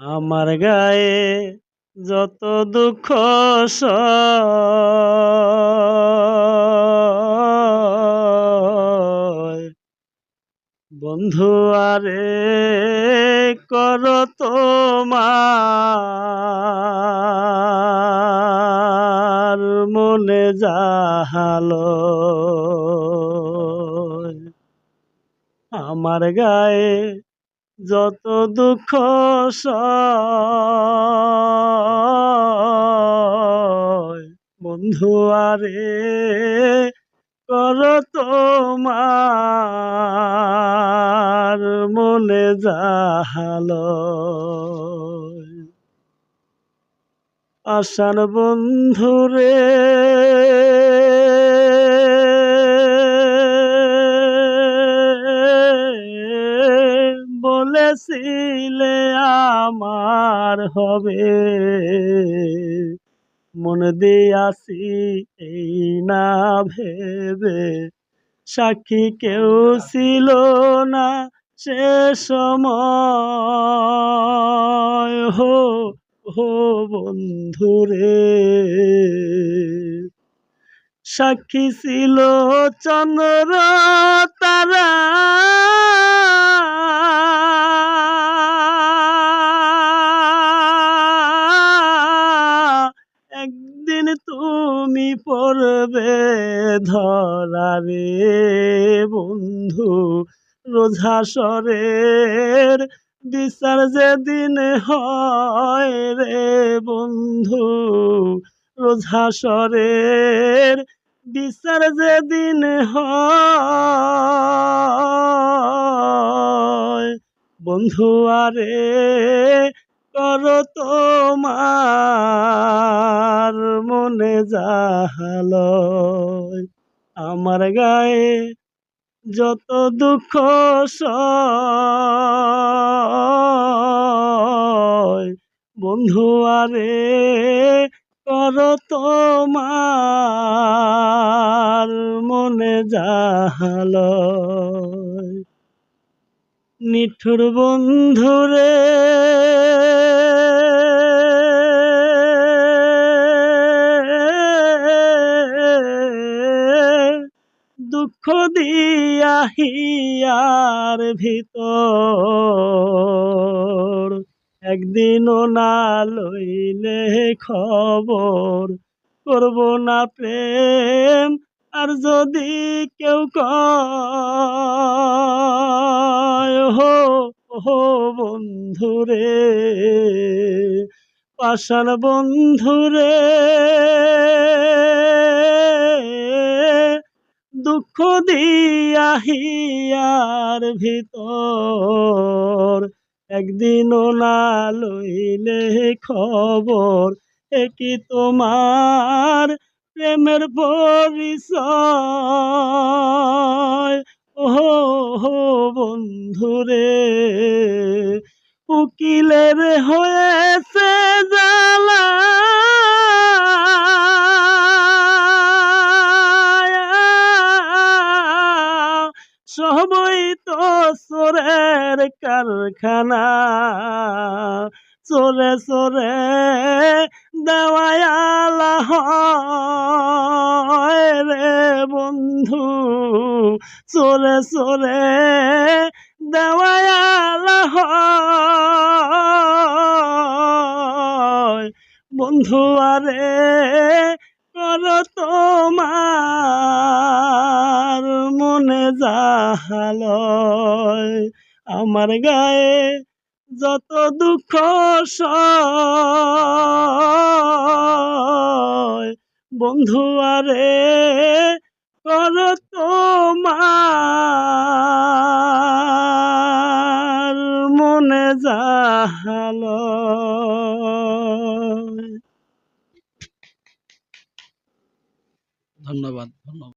আমার গায়ে যত দুঃখ বন্ধু আরে কর তোমার মনে জাহালো আমার গায়ে যত দুঃখ বন্ধু আরে কর তোমার মনে জাহালো আশার বন্ধুরে বলেছিলে আমার হবে। মন দিয়াছি এই না ভেবে, সাক্ষী কেউ ছিল না সে সময়। হো হো বন্ধুরে, সাক্ষী ছিল চন্দ্র তারা। তুমি পড়বে ধরা রে বন্ধু। রোঝাসরের বিচার যেদিন হয় রে বন্ধু। রোঝাসরের বিচার যেদিন হয়, বন্ধু আরে কর তোমার মনে জাহালয় আমার গায়ে যত দুঃখ বন্ধু, আরে কর তোমার মনে জাহালয় নিঠুর বন্ধুরে দুঃখ দিয়া হিয়ার ভিতর। একদিনও না লইলে খবর করব না প্রেম, আর যদি কেউ কয়, হো বন্ধুরে, পাষাণ বন্ধুরে দুঃখ দিয়া হিয়ার ভিতর। একদিনও না লইলে খবর একি তোমার প্রেমের পরিচয়? ওহো হো বন্ধুরে, উকিলের হয়েছে তো সোরের কারখানা। চোরে চোরে দেওয়ালা রে বন্ধু। চোরে চোরে দেওয়ালা বন্ধু, আরে কর তোমার মনে জাহালয় আমার গায়ে যত দুঃখ বন্ধু আরে কর তোমার মনে জাহালয় ধন্যবাদ ধন্যবাদ।